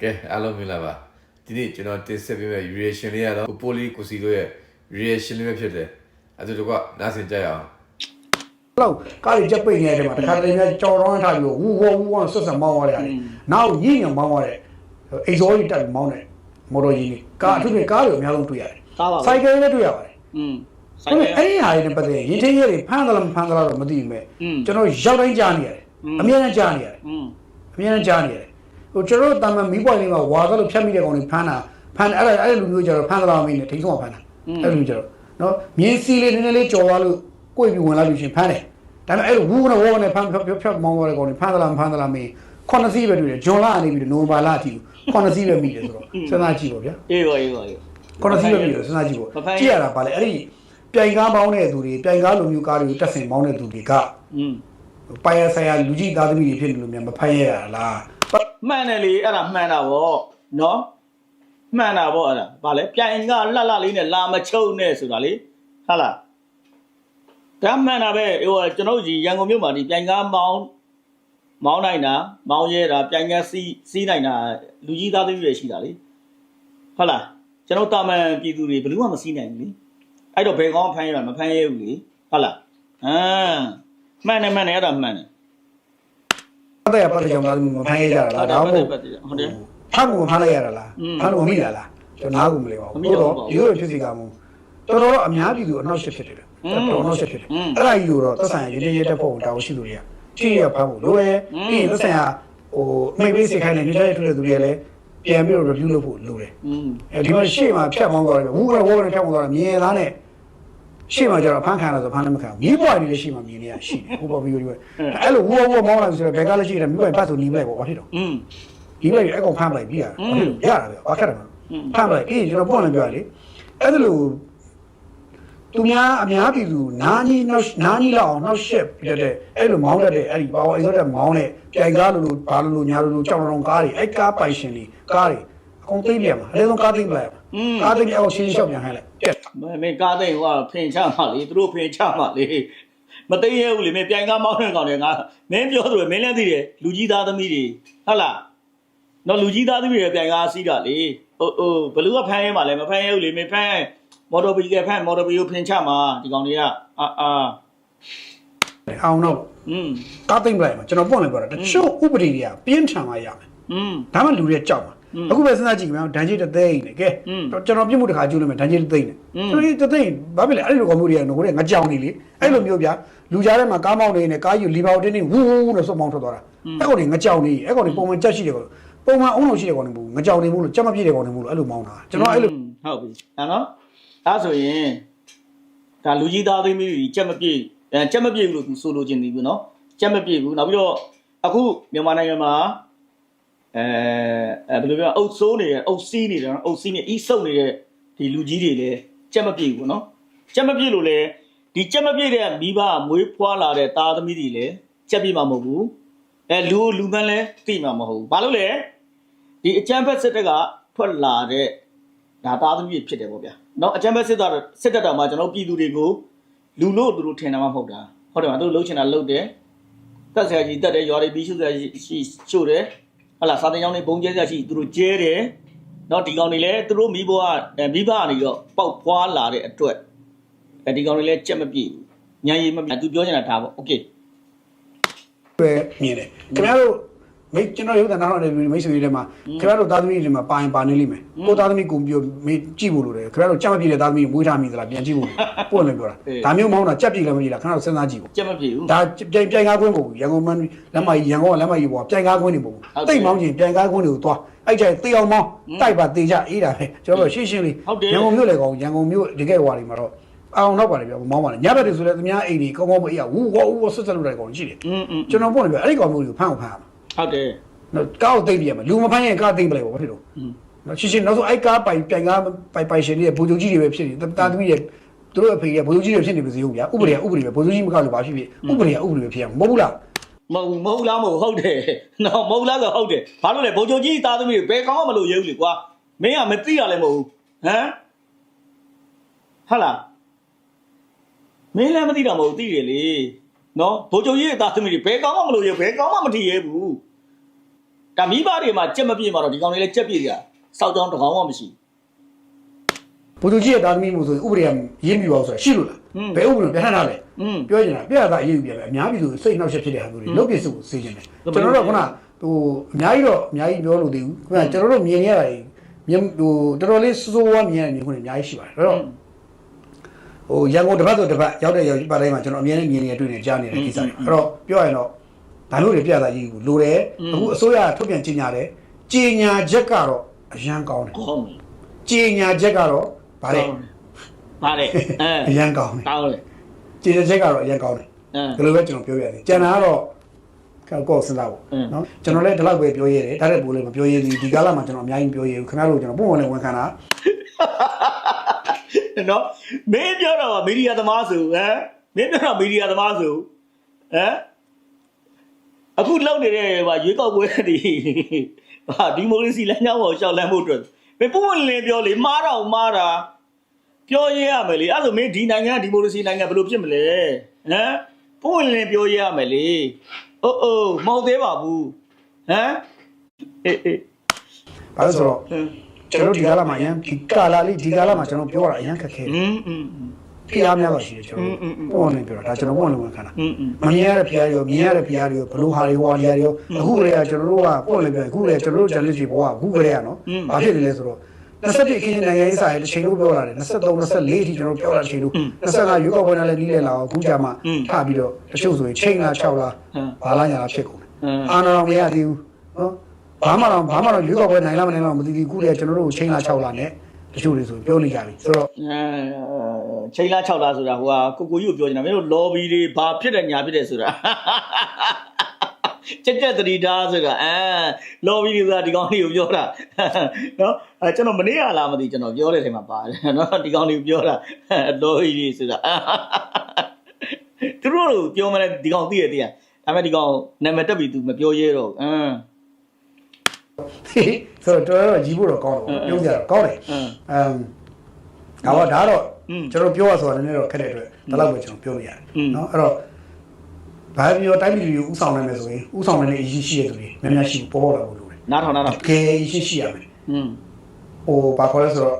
ကဲအားလုံးမြင်လာပါဒီနေ့ကျွန်တော်တင်ဆက်ပေးမယ့် reaction လေးကတော့ပိုလီကိုစီတို့ရဲ့ reaction လေးပဲဖြစ်တယ်အဲ့ဒါတို့ကနားဆင်ကြရအောင်လောက်ကားတွေကြက်ပိတ်နေတဲ့မှာတခါတည်းများကြော်တော့ထားပြီးဝူဝဝူဝဆက်ဆက်မောင်းရတယ်။နောက်ညင်ညမောင်းရတယ်။အိဇောကြီးတက်မောင်းတယ်မော်တော်ကြီးကြီးကားအထူးဖြင့်ကားတွေအများဆုံးတွေ့ရတယ်။ဆိုင်ကယ်လည်းတွေ့ရပါတယ်။อืมဆိုင်ကယ်အဲ့ဒီဟာတွေနဲ့ပတ်သက်ရင်ရင်ထင်းရဲတွေဖမ်းသလားမဖမ်းသလားတော့မသိဘူးမဲ့ကျွန်တော်ရောက်တိုင်းကြားနေရတယ်။အများနဲ့ကြားနေရတယ်။အများနဲ့ကြားနေရတယ် ဟိုကျွန်တော်တို့တာမန်မီးပွိုင်လေးမှာဝါသလိုဖြတ်မိတဲ့ကောင်တွေဖမ်းတာဖမ်းအဲ့ဒါအဲ့လိုမျိုးကြတော့ဖမ်းသလားမင်းနဲ့ထိန်းဆုံးဖမ်းတာ။အဲ့လိုမျိုးကြတော့နော်မြင်းစီလေးနည်းနည်းလေးကြော်သွားလို့ကိုယ်ပြီးဝင်လာလို့ရှင်ဖမ်းတယ်။ဒါပေမဲ့အဲ့လိုဝူနဲ့ဝေါနဲ့ဖမ်းဖြတ်ဖြတ်မောင်းသွားတဲ့ကောင်တွေဖမ်းသလားမဖမ်းသလားမင်းခုနှစ်စီးပဲတွေ့တယ်ဂျွန်လာကနေပြီးနိုဝင်ဘာလအထိခုနှစ်စီးပဲမိတယ်ဆိုတော့စဉ်းစားကြည့်ပါဗျာအေးပါအေးပါအေးပါခုနှစ်စီးပဲမိတယ်စဉ်းစားကြည့်မပေါ့ဖမ်းရင်ကြည့်ရတာဗာလေအဲ့ဒီပြိုင်ကားမောင်းတဲ့သူတွေပြိုင်ကားလိုမျိုးကားတွေကိုတက်ဆင်မောင်းတဲ့သူတွေကอืมပိုင်ရဆိုင်ရာလူကြီးသားသမီးတွေဖြစ်နေလို့များမဖမ်းရရလား မှန်တယ်လေအဲ့ဒါမှန်တာဗောနော်မှန်တာဗောအဲ့ဒါဗာလဲပြိုင်ကလှလှလေးနဲ့လာမချုံနဲ့ဆိုတာလေဟုတ်လားဒါမှန်တာပဲဟိုကျွန်တော်ကြီးရန်ကုန်မြို့မှာဒီပြိုင်ကားမောင်းမောင်းနိုင်တာမောင်းရဲတာပြိုင်ကားစီးစီးနိုင်တာလူကြီးသားသမီးတွေရှိတာလေဟုတ်လားကျွန်တော်တာမန်ပြည်သူတွေဘယ်လို့မှမစီးနိုင်ဘူးလေအဲ့တော့ဘယ်ကောင်းဖမ်းရမှာမဖမ်းရဘူးလေဟုတ်လားဟမ်မှန်တယ်မှန်တယ်အဲ့ဒါမှန်တယ် ပတ်သက်ရပတ်သက်ကြောင့်ငါတို့မဖမ်းရကြတာလားဒါမှမဟုတ်ဟုတ်တယ်ဖမ်းကိုဖမ်းလိုက်ရတာလားဖမ်းလို့မမိတာလားကျွန်တော်နားကိုမလဲပါဘူးတော့ရိုးရိုးဖြစ်စီကမှုတော်တော်တော့အများပြည်သူအနောက်ရှစ်ဖြစ်တယ်တော်တော်အနောက်ရှစ်ဖြစ်တယ်အဲ့ဒါကြီးကိုတော့သက်ဆိုင်ရင်းရဲတက်ဖို့တောင်းရှိလို့ရချစ်ရဖမ်းဖို့လိုရယ်ပြီးသက်ဆိုင်ကဟိုမိတ်ပေးစိတ်ခိုင်းနေညှိနှိုင်းထုတ်တဲ့သူတွေလည်းပြန်ပြီးတော့ review လုပ်ဖို့လိုတယ်အဲဒီမှာရှေ့မှာဖြတ်မောင်းသွားတယ်ဝူဝဲဝဲဖြတ်မောင်းသွားတာမြင်သားနဲ့ ရှေ့မှာကျတော့ဖမ်းခံရတော့ဖမ်းလည်းမခံဘူးမြေးပွားတွေလည်းရှေ့မှာမြင်နေရရှိတယ်ဟိုပေါ်ဗီဒီယိုတွေအဲ့လိုဝူဝူမောင်းလာဆိုတော့ဘယ်ကလည်းရှိတယ်မြေးပွားပတ်ဆိုနီးမလိုက်ပေါ့ဘာဖြစ်တော့อืมနီးမလိုက်အဲ့ကောင်ဖမ်းပလိုက်ပြီးရတာဘာဖြစ်လို့ရတာပဲဘာခက်တယ်မလို့ဖမ်းပလိုက်အေးကျွန်တော်ပွန့်လည်းပြောရလေအဲ့ဒါလို့သူများအများပြည်သူနာနီနောက်နာနီလောက်အောင်နောက်ရှက်ပြတဲ့အဲ့လိုမောင်းတတ်တဲ့အဲ့ဒီပါဝါအိဇော့တဲ့မောင်းတဲ့ပြိုင်ကားလိုလိုဘာလိုလိုညာလိုလိုကြောင်တော်ကားတွေအဲ့ကားပိုင်ရှင်တွေကားတွေ ကုန်သိမ်းပြန်မှာအလဲဆုံးကားသိမ်းပလိုက်ရမှာ อืม ကားသိမ်းအောင်ရှင်းရှင်းရှောက်ပြန်ဟဲ့လိုက်ပြက် မမင်းကားသိန်းဟိုကဖင်ချမှလေသူတို့ဖင်ချမှလေမသိရဘူးလေမင်းပြိုင်ကားမောင်းတဲ့ကောင်တွေငါမင်းပြောသလိုမင်းလည်းသိတယ်လူကြီးသားသမီးတွေဟုတ်လားနော်လူကြီးသားသမီးတွေပြိုင်ကားစီးတာလေဟိုဟိုဘလူးကဖမ်းရဲမှာလဲမဖမ်းရဲဘူးလေမင်းဖမ်းမော်တော်ဘီကဖမ်းမော်တော်ဘီကိုဖင်ချမှာဒီကောင်တွေကအာအာ အောင်တော့ อืม ကားသိမ်းပလိုက်မှာကျွန်တော်ပေါ့လည်းပြောတာတချို့ဥပဒေတွေကပြင်းထန်မှရမယ် อืม ဒါမှလူတွေကြောက်မှာ อืม အခုပဲစဉ်းစားကြည့်ခင်ဗျာဒဏ်ကြီးတစ်သိန်းနဲ့ကဲကျွန်တော်ပြစ်မှုတစ်ခါကျူးလို့မယ်ဒဏ်ကြီးတစ်သိန်းနဲ့ကျွန်တော်ဒီတစ်သိန်းဘာဖြစ်လဲအဲ့လိုကောင်မှုတွေကငိုတဲ့ငါကြောင်နေလေအဲ့လိုမျိုးဗျာလူကြားထဲမှာကားမောင်းနေနဲ့ကားယူလီဘာကိုတင်းနေဝူးဝူးလို့စုံမောင်းထွက်သွားတာအဲ့ကောင်တွေငကြောင်နေအဲ့ကောင်တွေပုံမှန်ကြက်ရှိတယ်ကောင်ပုံမှန်အုံလို့ရှိတယ်ကောင်တွေမဟုတ်ငကြောင်နေဘူးလို့ကြက်မပြည့်တယ်ကောင်တွေမဟုတ်လို့အဲ့လိုမောင်းတာကျွန်တော်အဲ့လိုဟုတ်ပြီအဲ့နော်အဲ့ဆိုရင်ဒါလူကြီးသားသိမိပြီကြက်မပြည့်အဲကြက်မပြည့်ဘူးလို့သူဆိုလိုချင်သည်ဘူးနော်ကြက်မပြည့်ဘူးနောက်ပြီးတော့အခုမြန်မာနိုင်ငံမှာ အဲအဲဘယ်လိုပြောအုပ်ဆိုးနေတဲ့အုပ်စီးနေတယ်နော်အုပ်စီးနေအီးဆုပ်နေတဲ့ဒီလူကြီးတွေလည်းကြက်မပြေဘူးနော်ကြက်မပြေလို့လည်းဒီကြက်မပြေတဲ့မိဘမွေးဖွားလာတဲ့သားသမီးတွေလည်းကြက်ပြေမှာမဟုတ်ဘူးအဲလူလူမှန်းလည်းသိမှာမဟုတ်ဘူးဘာလို့လဲဒီအကြမ်းဖက်စစ်တပ်ကထွက်လာတဲ့ဒါသားသမီးဖြစ်တယ်ပေါ့ဗျာနော်အကြမ်းဖက်စစ်တပ်စစ်တပ်တော်မှာကျွန်တော်ပြည်သူတွေကိုလူလို့သူတို့ထင်တာမှမဟုတ်တာဟုတ်တယ်မသူတို့လှုပ်ချင်တာလှုပ်တယ်တက်ဆရာကြီးတက်တယ်ရွာတွေပြီးရှုဆရာကြီးရှိရှို့တယ် ဟလာစာတင်ကျောင်းတွေဘုံကျဲဆရာရှိသူတို့ကျဲတယ်เนาะဒီကောင်တွေလည်းသူတို့မိဘကအဲမိဘကနေတော့ပေါက်ဖွာလာတဲ့အတွက်အဲဒီကောင်တွေလည်းကြက်မပြည့်ဘူးညံရည်မပြည့်သူပြောချင်တာဒါပေါ့โอเค ပဲမြင်တယ်ခင်ဗျားတို့ မိကျွန်တော်ရုပ်သံနားထောင်တဲ့မိတ်ဆွေတွေထဲမှာခင်ဗျားတို့သားသမီးတွေမှာပါရင်ပါနေလိမ့်မယ်ကိုသားသမီးကိုပြောမေးကြည့်ဖို့လိုတယ်ခင်ဗျားတို့ကြက်မပြေတဲ့သားသမီးကိုမွေးထားမိသလားပြန်ကြည့်ဖို့ပွင့်လို့ပြောတာဒါမျိုးမဟုတ်တာကြက်ပြေလည်းမပြေလားခင်ဗျားတို့စဉ်းစားကြည့်ဖို့ကြက်မပြေဘူးဒါပြိုင်ပြိုင်ကားကွင်းပုံရန်ကုန်မန်းလက်မကြီးရန်ကုန်ကလက်မကြီးပေါ်ပြိုင်ကားကွင်းတွေပုံတိတ်မောင်းခြင်းပြိုင်ကားကွင်းတွေကိုသွားအဲ့ကြိုင်သေအောင်မောင်းတိုက်ပါသေချအေးတာပဲကျွန်တော်တို့ရှင်းရှင်းလေးရန်ကုန်မြို့လေကောင်ရန်ကုန်မြို့တကယ်ဟွာတွေမှာတော့အောင်တော့ပါတယ်ဗျမောင်းပါလေညဘက်တွေဆိုလည်းသူများအိမ်ကြီးကောင်းကောင်းမအေးရဝူဝူဆွတ်ဆက်လို့တိုက်ကောင်ရှိတယ်ကျွန်တော်ပို့နေပြီအဲ့ဒီကောင်မျိုးကိုဖမ်းအောင်ဖမ်း ဟုတ်တယ်နော်ကားကိုသိမ့်ပြရမှာလူမဖမ်းရင်ကားသိမ့်ပလိုက်ပါဘာဖြစ်လို့อืมနော်ရှင်းရှင်းနောက်ဆုံးအဲ့ကားပိုင်ပြိုင်ကားပိုင်ပိုင်ရှင်တွေဘူဂျိုကြီးတွေပဲဖြစ်နေတာသမီးတွေသူတို့အဖေတွေဘူဂျိုကြီးတွေဖြစ်နေပါစေဦးဗျာဥပဒေကဥပဒေပဲဘူဂျိုကြီးမကောက်လို့ဘာဖြစ်ဖြစ်ဥပဒေကဥပဒေပဲဖြစ်ရမှာမဟုတ်ဘူးလားမဟုတ်ဘူးမဟုတ်လားမဟုတ်ဟုတ်တယ်နော်မဟုတ်လားဆိုဟုတ်တယ်ဘာလို့လဲဘိုးချုပ်ကြီးသားသမီးတွေဘယ်ကောင်းမှမလို့ရဲဘူးလေကွာမင်းကမသိရလည်းမဟုတ်ဘူးဟမ်ဟာလားမင်းလည်းမသိတာမဟုတ်ဘူးသိတယ်လေနော်ဘိုးချုပ်ကြီးရဲ့သားသမီးတွေဘယ်ကောင်းမှမလို့ရဲဘယ်ကောင်းမှမထီရဲဘူး ဒါမိဘတွေမှာကြက်မပြည့်မှာတော့ဒီကောင်တွေလည်းကြက်ပြည့်ကြစောက်ကြောင်းတစ်ကောင်မှမရှိဘုသူကြီးရဲ့တာသမီမှုဆိုရင်ဥပဒေကရေးမိပါဦးဆိုတာရှိလို့လားဘယ်ဥပဒေပြန်ထတာလဲอืม ပြောချင်တာပြရတာအရေးယူပြန်ပဲအများပြည်သူစိတ်နှောက်ယှက်ဖြစ်တဲ့ဟာမျိုးတွေလုပ်ပြစ်စုကိုစေချင်တယ်ကျွန်တော်တို့ကခုနဟိုအများကြီးတော့အများကြီးပြောလို့သေးဘူးခုနကျွန်တော်တို့မြင်ရတာကြီးမြင်ဟိုတော်တော်လေးစိုးစိုးဝါးမြင်ရတဲ့မြင်ခွင့်အများကြီးရှိပါတယ်အဲ့တော့ ဟိုရန်ကုန်တစ်ပတ်ဆိုတစ်ပတ်ရောက်တဲ့ရောက်ပါတိုင်းမှာကျွန်တော်အမြဲတမ်းမြင်နေတွေ့နေကြားနေတဲ့ကိစ္စတွေအဲ့တော့ပြောရရင်တော့ ဒါမျိုးတွေပြတာကြီးကိုလိုတယ်အခုအစိုးရထုတ်ပြန်ကြေညာတယ်ကြေညာချက်ကတော့အရန်ကောင်းတယ်ကောင်းတယ်ကြေညာချက်ကတော့ဗါလေဗါလေအဲအရန်ကောင်းတယ်ကောင်းတယ်ကြေညာချက်ကတော့အရန်ကောင်းတယ်အဲဒီလိုပဲကျွန်တော်ပြောရတယ်ကျန်တာကတော့ကောက်ကောက်စဉ်းစားဖို့အင်းနော်ကျွန်တော်လည်းဒီလောက်ပဲပြောရတယ်ဒါတဲ့ပိုးလည်းမပြောရသေးဘူးဒီကာလမှာကျွန်တော်အများကြီးမပြောရဘူးခင်ဗျားတို့ကျွန်တော်ပုံဝင်လည်းဝန်ခံတာနော်မင်းပြောတော့မီဒီယာသမားဆိုဟမ်မင်းပြောတော့မီဒီယာသမားဆိုဟမ် အခုလောက်နေတဲ့ဟာရွေးကောက်ပွဲဒီဟာဒီမိုကရေစီလမ်းကြောင်းပေါ်ရှောက်လန်းဖို့အတွက်မင်းပုံမလင်းပြောလေမားတော့မားတာပြောရရမယ်လေအဲ့လိုမင်းဒီနိုင်ငံဒီမိုကရေစီနိုင်ငံဘယ်လိုဖြစ်မလဲဟမ်ပုံမလင်းပြောရရမယ်လေအိုးအိုးမဟုတ်သေးပါဘူးဟမ်အေးအေးဘာလို့ဆိုတော့ကျွန်တော်ဒီကာလမှာရန်ဒီကာလလေးဒီကာလမှာကျွန်တော်ပြောတာအရန်ခက်ခဲอืม ဖျားများစွာရှိတယ်ကျွန်တော်ပေါ့နေပြတော့ဒါကျွန်တော်ပေါ့လုံးဝခံတာမမြင်ရတဲ့ဖျားရောမြင်ရတဲ့ဖျားရောဘလို့ဟာတွေဝါတွေရောအခုကလေးကကျွန်တော်တို့ကပေါ့နေပြအခုလေကျွန်တော်တို့ဂျန်လစ်ကြီးဘောကအခုကလေးကနော်ဘာဖြစ်နေလဲဆိုတော့21အခင်းနိုင်ငံရေးစာရေးတစ်ချိန်လို့ပြောလာတယ်23 24အထိကျွန်တော်ပြောလာချိန်လို့25ရွေးကောက်ပွဲနဲ့လည်းပြီးလဲလာအောင်အခုကြာမှထပြီးတော့တချို့ဆိုရင်ချိန်လာ6လာဘာလာညာလာဖြစ်ကုန်တယ်အာနာတော်မရသေးဘူးနော်ဘာမှတော့ဘာမှတော့ရွေးကောက်ပွဲနိုင်လားမနိုင်လားမသိဘူးခုလေကျွန်တော်တို့ချိန်လာ6လာနဲ့ တချို့တွေဆိုပြောနေကြပြီဆိုတော့အဲချိန်လား6လားဆိုတာဟိုဟာကိုကိုကြီးကိုပြောနေတာမင်းတို့ lobby တွေဘာဖြစ်တယ်ညာဖြစ်တယ်ဆိုတာကြက်ကြက်တတိတာဆိုတာအဲ lobby တွေဆိုတာဒီကောင်လေးကိုပြောတာနော်အဲကျွန်တော်မနေ့ကလာမသိကျွန်တော်ပြောတဲ့ထဲမှာပါတယ်နော်ဒီကောင်လေးကိုပြောတာ lobby တွေဆိုတာသူတို့တို့ပြောမလဲဒီကောင်သိရတဲ့ဒါပေမဲ့ဒီကောင်နာမည်တက်ပြီ तू မပြောရဲတော့အင်း ဆိုတော့တော်တော်ကြီးဖို့တော့ကောင်းတယ်ပြောကြတော့ကောင်းတယ် အင်း အမ်ဒါတော့ဒါတော့ อืม ကျွန်တော်ပြောရဆိုတာနည်းနည်းတော့ခက်တဲ့အတွက်ဒါတော့ပဲကျွန်တော်ပြောလို့ရတယ် อืม နော်အဲ့တော့ဘာပြောတိုင်းပြည်ကိုဥဆောင်နိုင်မယ်ဆိုရင်ဥဆောင်နိုင်တဲ့အရေးရှိတဲ့သူတွေများများရှိပေါ်ပေါ်လာဖို့လိုတယ် နားထောင်နားထောင် တကယ်အရေးရှိရှိရမယ် อืม ဟိုဘာခေါ်လဲဆိုတော့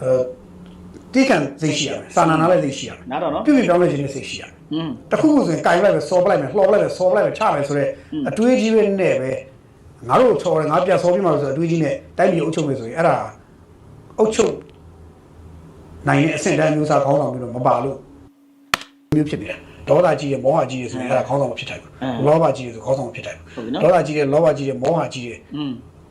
အဲတိကန်စိတ်ရှိရမယ်စာနာနာလည်းစိတ်ရှိရမယ် နားထောင်နော် ပြုပြင်ပြောင်းလဲခြင်းနဲ့စိတ်ရှိရမယ် อืม တခုခုဆိုရင်ကင်လိုက်ပဲစော်ပလိုက်မယ်လှော်ပလိုက်မယ်ဆော်ပလိုက်မယ်ချလိုက်ဆိုတော့အတွေးကြီးပဲနဲ့ပဲ ငါတို့ချော်တယ်ငါပြန်ဆော်ပြီးမှဆိုအတွေးကြီးနဲ့တိုက်ပြီးအုပ်ချုပ်မယ်ဆိုရင်အဲ့ဒါအုပ်ချုပ်နိုင်ရဲ့အဆင့်တန်းမျိုးစားခေါင်းဆောင်ပြီးတော့မပါလို့မျိုးဖြစ်နေတယ်ဒေါသကြီးရဲ့မောဟကြီးရဲ့ဆိုရင်အဲ့ဒါခေါင်းဆောင်မဖြစ်နိုင်ဘူးလောဘကြီးရဲ့ဆိုခေါင်းဆောင်မဖြစ်နိုင်ဘူးဒေါသကြီးရဲ့လောဘကြီးရဲ့မောဟကြီးရဲ့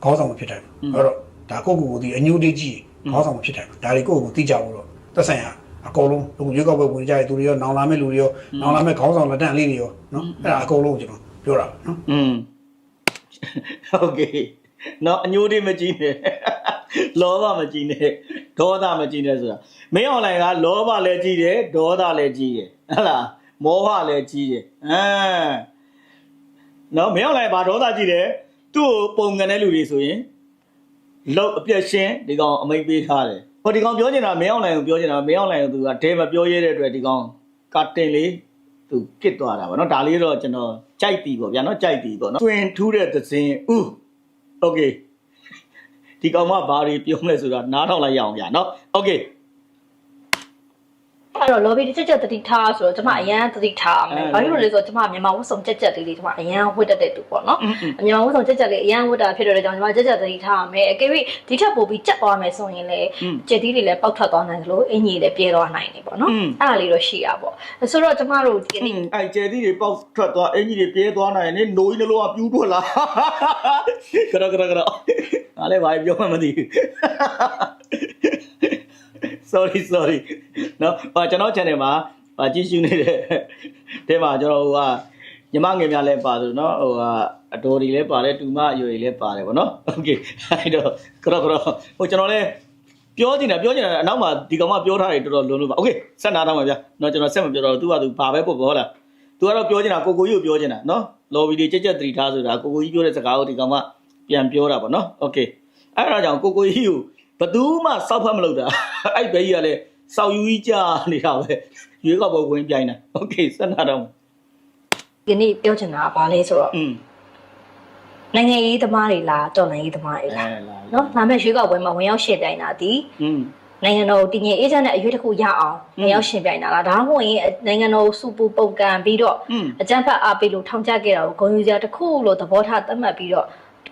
ခေါင်းဆောင်မဖြစ်နိုင်ဘူးအဲ့တော့ဒါကိုကိုကိုဒီအညိုတေးကြီးခေါင်းဆောင်မဖြစ်နိုင်ဘူးဒါတွေကိုကိုသိကြဖို့တော့သက်ဆိုင်ရာအကုန်လုံးအခုရွေးကောက်ပွဲဝင်ကြတဲ့သူတွေရောနောင်လာမဲ့လူတွေရောနောင်လာမဲ့ခေါင်းဆောင်လက်တန့်လေးတွေရောနော်အဲ့ဒါအကုန်လုံးကျွန်တော်ပြောတာနော်อืม ဟုတ်ကဲ့နော်အညိုးတွေမကြည့်နဲ့လောဘမကြည့်နဲ့ဒေါသမကြည့်နဲ့ဆိုတာမင်းအွန်လိုင်းကလောဘလည်းကြည့်တယ်ဒေါသလည်းကြည့်တယ်ဟုတ်လားမောဟလည်းကြည့်တယ်အမ်နော်မင်းအွန်လိုင်းဘာဒေါသကြည့်တယ်သူ့ကိုပုံကန်တဲ့လူတွေဆိုရင်လောက်အပြက်ရှင်းဒီကောင်အမိတ်ပေးထားတယ်ဟိုဒီကောင်ပြောနေတာမင်းအွန်လိုင်းကိုပြောနေတာမင်းအွန်လိုင်းကိုသူကဒဲမပြောရတဲ့အတွက်ဒီကောင်ကတင်လေး သူကစ်သွားတာဗောနော်ဒါလေးတော့ကျွန်တော်ကြိုက်ပြီပေါ့ဗျာနော်ကြိုက်ပြီပေါ့နော်တွင်ထူးတဲ့သစင်ဥโอเคဒီကောင်မဘာတွေပြောမလဲဆိုတာနားထောင်လိုက်ရအောင်ဗျာနော်โอเค အဲ့ တော့ lobby တစ်ချက်ချက်တတိထားဆိုတော့ကျမအရန်တတိထားမယ်ဘာဖြစ်လို့လဲဆိုတော့ကျမမြန်မာဝတ်စုံချက်ချက်လေးလေးကျမအရန်ဝတ်တတ်တဲ့သူပေါ့နော်မြန်မာဝတ်စုံချက်ချက်လေးအရန်ဝတ်တာဖြစ်တော့လည်းကျွန်တော်ကျမချက်ချက်တတိထားမယ်အကယ်၍ဒီထက်ပိုပြီးကြက်သွားမယ်ဆိုရင်လည်းချက်သီးတွေလည်းပောက်ထွက်သွားနိုင်သလိုအင်ကြီးလည်းပြဲသွားနိုင်တယ်ပေါ့နော်အဲ့ဒါလေးတော့ရှိတာပေါ့ဆိုတော့ကျမတို့ဒီနေ့အဲ့ချက်သီးတွေပောက်ထွက်သွားအင်ကြီးတွေပြဲသွားနိုင်ရင်노ကြီးလိုကပြူးထွက်လာကရကရကရငါလည်းဘာပြောမှမသိဘူး sorry sorry နော်ဟိုကျွန်တော် channel မှာဗာကြည့်ရှုနေတဲ့တဲမှာကျွန်တော်ဟိုကညီမငယ်များလည်းပါဆိုနော်ဟိုကအတော်တွေလည်းပါတယ်တူမအရွယ်တွေလည်းပါတယ်ဗောနော်โอเคအဲ့တော့ကရကရဟိုကျွန်တော်လည်းပြောချင်တာပြောချင်တာအနောက်မှာဒီကောင်မပြောထားတယ်တော်တော်လွန်လို့ပါโอเคဆက်နာတော့မှာဗျာနော်ကျွန်တော်ဆက်မပြောတော့သူကသူဘာပဲပို့ပြောလားသူကတော့ပြောချင်တာကိုကိုကြီးကိုပြောချင်တာနော်လော်ဘီတွေကြက်ကြက်တတိထားဆိုတာကိုကိုကြီးပြောတဲ့စကားကိုဒီကောင်မပြန်ပြောတာဗောနော်โอเคအဲ့ဒါကြောင့်ကိုကိုကြီးကို ဘယ်သူမှစောက်ဖတ်မလုပ်တာ အဲ့ဘဲကြီးကလည်းစောက်ယူကြီးကြာနေတာပဲရွေးကောက်ပွဲဝင်ပြိုင်တာโอเคဆက်နာတော့ ဒီနေ့ပြောချင်တာကဘာလဲဆိုတော့ อืม နိုင်ငံရေးသမားတွေလားတော်လှန်ရေးသမားတွေလား အဲလား နော်လာမယ့်ရွေးကောက်ပွဲမှာဝင်ရောက်ရှင်ပြိုင်တာဒီ อืม နိုင်ငံတော်ကိုတည်ငြိမ်အေးချမ်းတဲ့အရွေးတစ်ခုရအောင် อืม ဝင်ရောက်ရှင်ပြိုင်တာလားဒါမှမဟုတ်ရင်နိုင်ငံတော်ကိုစူပူပုတ်ကန်ပြီးတော့ อืม အကြမ်းဖက်အားပေးလို့ထောင်ချခဲ့တာကိုဂုဏ်ယူစရာတစ်ခုလို့သဘောထားသတ်မှတ်ပြီးတော့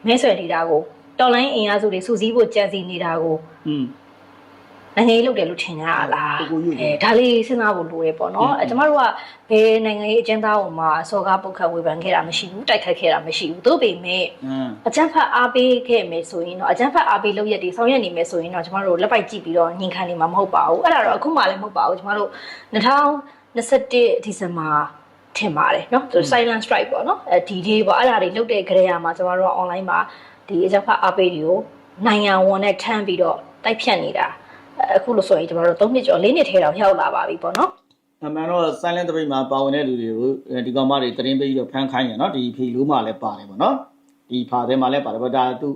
မဲဆွယ်နေတာကို တော်လိုင်းအင်အားစုတွေစူးစီးဖို့ကြံစီနေတာကို อืม နိုင်ငံရေးလုပ်တယ်လို့ထင်ကြရလား ကိုကိုယူယူ အဲဒါလေးစဉ်းစားဖို့လိုရဲပေါ့နော် อืม အဲကျမတို့ကဘယ်နိုင်ငံရေးအကျဉ်းသားဝင်မှာစော်ကားပုတ်ခတ်ဝေဖန်ခဲ့တာမရှိဘူးတိုက်ခိုက်ခဲ့တာမရှိဘူးသို့ပေမဲ့ อืม အကြမ်းဖက်အားပေးခဲ့မယ်ဆိုရင်တော့အကြမ်းဖက်အားပေးလုပ်ရက်တွေဆောင်ရွက်နေမယ်ဆိုရင်တော့ကျမတို့လက်ပိုက်ကြည့်ပြီးတော့ညှင်ခံနေမှာမဟုတ်ပါဘူးအဲ့ဒါတော့အခုမှလည်းမဟုတ်ပါဘူးကျမတို့2021ဒီဇင်ဘာထင်ပါတယ်เนาะသူ silent strike ပေါ့เนาะအဲဒီ day ပေါ့အဲ့ဒါတွေလုပ်တဲ့ကြရမှာကျမတို့က online မှာ ဒီအကြောက်ဖအပေးတွေကိုနိုင်ငံဝန်နဲ့ထမ်းပြီးတော့တိုက်ဖြတ်နေတာအခုလို့ဆိုရင်ကျွန်တော်တို့၃နှစ်ကျော်၄နှစ်ထဲတော့ရောက်လာပါပြီပေါ့နော်အမှန်တော့ silent တပိတ်မှာပါဝင်တဲ့လူတွေကိုဒီကောင်မတွေတရင်ပေးပြီးတော့ဖမ်းခိုင်းရနော်ဒီဖီလူးမှာလည်းပါတယ်ပေါ့နော်ဒီဖာထဲမှာလည်းပါတယ်ပေါ့ဒါသူ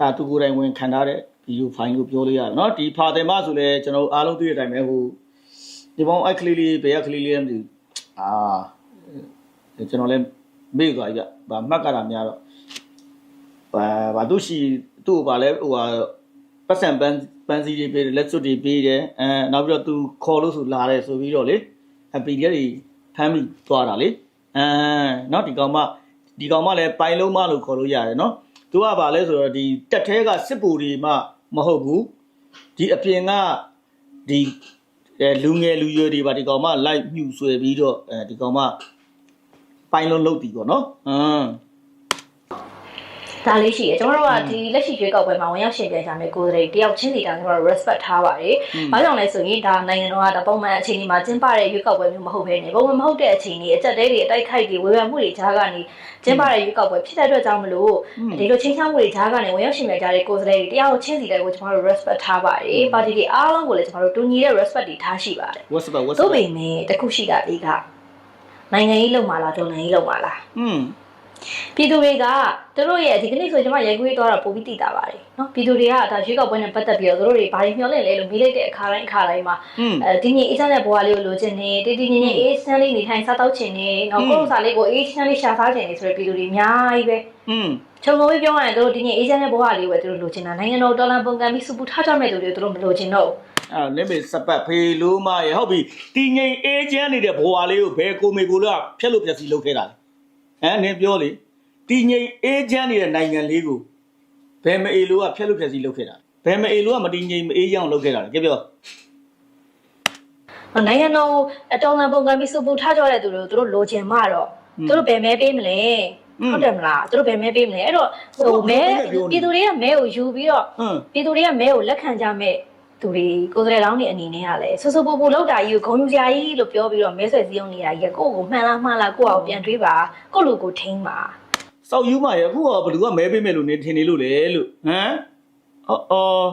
ဒါသူကိုယ်တိုင်ဝင်ခံထားတဲ့ဒီလူဖိုင်ကိုပြောလို့ရတယ်နော်ဒီဖာထဲမှာဆိုလည်းကျွန်တော်အားလုံးသိတဲ့အတိုင်းပဲဟိုဒီပေါင်းအိုက်ကလေးလေးဘယ်က်ကလေးလေးမသိဘူးအာကျွန်တော်လည်းမေ့သွားကြဗာမှတ်ကြတာများတော့ ဘာဘာသူရှိသူ့ကိုဗာလဲဟိုဟာပတ်စံပန်းပန်းစီတွေပေးတယ်လက်စွပ်တွေပေးတယ်အဲနောက်ပြီးတော့သူခေါ်လို့ဆိုလာတယ်ဆိုပြီးတော့လေ happy လေးတွေဖမ်းပြီးသွားတာလေအဲနော်ဒီကောင်မဒီကောင်မလည်းပိုင်လုံးမလို့ခေါ်လို့ရတယ်နော်သူကဗာလဲဆိုတော့ဒီတက်သေးကစစ်ပူတွေမှမဟုတ်ဘူးဒီအပြင်ကဒီအဲလူငယ်လူရွယ်တွေပါဒီကောင်မလိုက်မြူဆွဲပြီးတော့အဲဒီကောင်မပိုင်းလုံးလုတ်တီပေါ့နော်အင်း ဒါလေးရှိတယ်ကျွန်တော်တို့ကဒီလက်ရှိရွေးကောက်ပွဲမှာဝင်ရောက်ရှင်ပြိုင်ကြမယ်ကိုယ်တိုင်တယောက်ချင်းစီတာကျွန်တော်တို့ respect ထားပါတယ်။ဘာကြောင့်လဲဆိုရင်ဒါနိုင်ငံတော်ကဒါပုံမှန်အချိန်ဒီမှာကျင်းပတဲ့ရွေးကောက်ပွဲမျိုးမဟုတ်ဘဲနဲ့ပုံမှန်မဟုတ်တဲ့အချိန်ဒီအကြက်တဲတွေအတိုက်ခိုက်တွေဝေဖန်မှုတွေကြားကနေကျင်းပတဲ့ရွေးကောက်ပွဲဖြစ်တဲ့အတွက်ကြောင့်မလို့ဒီလိုချင်းချောင်းမှုတွေကြားကနေဝင်ရောက်ရှင်ပြိုင်ကြတဲ့ကိုယ်စားလှယ်တွေတယောက်ချင်းစီတိုင်းကိုကျွန်တော်တို့ respect ထားပါတယ်။ပါတီတွေအားလုံးကိုလည်းကျွန်တော်တို့တူညီတဲ့ respect တွေထားရှိပါတယ် what's up what's သို့ up ပေမဲ့တခုရှိတာလေးကနိုင်ငံရေးလုံမာလားဒေါ်လာရေးလုံမာလားอืม ပြည်သူတွေကသူတို့ရဲ့ဒီကနေ့ဆိုကျွန်မရိုက်ခွေးသွားတာပုံပြီးတည်တာပါတယ်နော်ပြည်သူတွေကဒါရွေးကောက်ပွဲနဲ့ပတ်သက်ပြီးတော့သူတို့တွေဘာတွေမျှော်လင့်လဲလို့မေးလိုက်တဲ့အခါတိုင်းအခါတိုင်းမှာအဲဒီနေ့အေးချမ်းတဲ့ဘဝလေးကိုလိုချင်နေတည်တည်ငြိမ်ငြိမ်အေးချမ်းလေးနေထိုင်စားသောက်ချင်နေနော်ကိုယ်စားလေးကိုအေးချမ်းလေးရှာစားချင်နေဆိုတဲ့ပြည်သူတွေအများကြီးပဲอืมခြုံငုံပြီးပြောရရင်တို့ဒီနေ့အေဂျင့်ရဲ့ဘဝလေးပဲတို့လိုချင်တာနိုင်ငံတော်ဒေါ်လာပုံကံပြီးစူပူထားကြမဲ့သူတွေတို့မလိုချင်တော့အဲ့နိမေစပတ်ဖေလိုမရဟုတ်ပြီတီငိန်အေဂျင့်နေတဲ့ဘဝလေးကိုဘယ်ကိုမေကိုလို့ဖြက်လို့ဖြက်စီလုပ်ခဲ့တာလဲ ဟမ်နင်ပြောလေတီငိမ်အေးချမ်းနေတဲ့နိုင်ငံလေးကိုဘယ်မအေလို့ကဖျက်လို့ပြက်စီလုပ်ခဲ့တာဘယ်မအေလို့ကမတီငိမ်မအေးချမ်းအောင်လုပ်ခဲ့တာလဲကြပြောနိုင်ငံတော်အတော်လန်ပုံကံပြီးစုပူထားကြတဲ့သူတွေကိုသူတို့လိုချင်မှတော့သူတို့ဘယ်မဲပေးမလဲဟုတ်တယ်မလားသူတို့ဘယ်မဲပေးမလဲအဲ့တော့ဟိုမဲပြည်သူတွေကမဲကိုယူပြီးတော့ဟမ်ပြည်သူတွေကမဲကိုလက်ခံကြမဲ့ သူတွေကိုယ်စားလှယ်လောင်းတွေအနေနဲ့ကလည်းဆူဆူပူပူလောက်တာကြီးကိုဂုံယူစရာကြီးလို့ပြောပြီးတော့မဲဆွယ်စည်းရုံးနေတာကြီးကကိုယ့်ကိုမှန်လားမှားလားကိုယ့်အောင်ပြန်တွေးပါကိုယ့်လူကိုထိန်းပါစောက်ယူမရအခုကဘယ်သူကမဲပေးမယ်လို့နေထင်နေလို့လေလို့ဟမ်အော်အော်